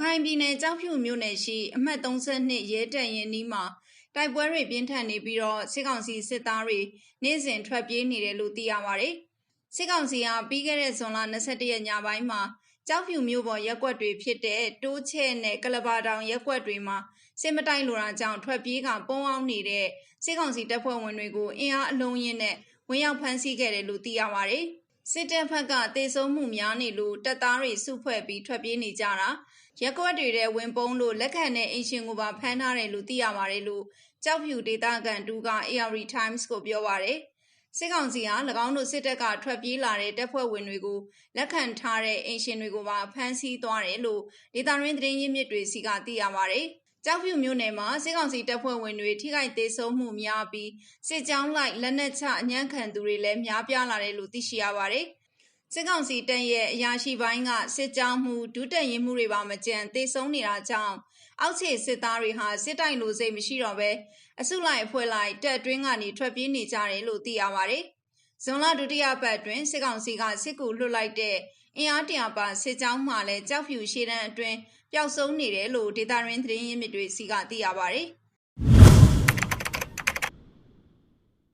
ခိုင်ပြည်နယ်ကြောက်ဖြူမြို့နယ်ရှိအမှတ်32ရဲတပ်ရင်းနီးမှာတိုက်ပွဲတွေပြင်းထန်နေပြီးတော့စစ်ကောင်စီစစ်သားတွေနေ့စဉ်ထွက်ပြေးနေတယ်လို့သိရပါတယ်။စစ်ကောင်စီကပြီးခဲ့တဲ့ဇွန်လ22ရက်ညပိုင်းမှာကြောက်ဖြူမြို့ပေါ်ရက်ကွက်တွေဖြစ်တဲ့တိုးချဲ့နဲ့ကလဘာတောင်ရက်ကွက်တွေမှာစစ်မတိုင်လိုတာကြောင့်ထွက်ပြေးကပုံအောင်နေတဲ့စစ်ကောင်စီတပ်ဖွဲ့ဝင်တွေကိုအင်အားအလုံးရင်းနဲ့ဝင်ရောက်ဖမ်းဆီးခဲ့တယ်လို့သိရပါတယ်။ စစ်တပ်ဘက်ကတေဆုံးမှုများနေလို့တပ်သားတွေစုဖွဲ့ပြီးထွက်ပြေးနေကြတာရက်ကွက်တွေထဲဝင်ပုံးလို့လက်ခံတဲ့အင်ရှင်ကိုပါဖမ်းထားတယ်လို့သိရပါတယ်လို့ကြောက်ဖြူဒေတာကန်တူက AR Times ကိုပြောပါတယ်စစ်ကောင်စီဟာ၎င်းတို့စစ်တပ်ကထွက်ပြေးလာတဲ့တပ်ဖွဲ့ဝင်တွေကိုလက်ခံထားတဲ့အင်ရှင်တွေကိုပါဖမ်းဆီးသွားတယ်လို့ဒေတာရင်းသတင်းရင်းမြစ်တွေစီကသိရပါတယ် ကြောက်ဖြူမြို့နယ်မှာစစ်ကောင်စီတပ်ဖွဲ့ဝင်တွေထိခိုက်သေးဆုံးမှုများပြီးစစ်ကြောင်းလိုက်လက်နက်ချအညံ့ခံသူတွေလည်းများပြားလာတယ်လို့သိရှိရပါတယ်။စစ်ကောင်စီတပ်ရဲ့အရာရှိပိုင်းကစစ်ကြောင်းမှုဒုတက်ရင်မှုတွေပါမကြံသေဆုံးနေတာကြောင့်အောက်ခြေစစ်သားတွေဟာစစ်တိုင်လိုစိတ်မရှိတော့ဘဲအစုလိုက်အဖွဲ့လိုက်တပ်အတွင်းကနေထွက်ပြေးနေကြတယ်လို့သိရပါတယ်။ ဇွန်လဒုတိယပတ်အတွင်းစစ်ကောင်စီကစစ်ကူလွှတ်လိုက်တဲ့အင်အားတရာပါစစ်ကြောင်းမှလည်းကြောက်ဖြူရှေ့တန်းအတွင်းပျောက်ဆုံးနေတယ်လို့ဒေတာရင်းသတင်းရင်းမြစ်တွေစီကသိရပါတယ်။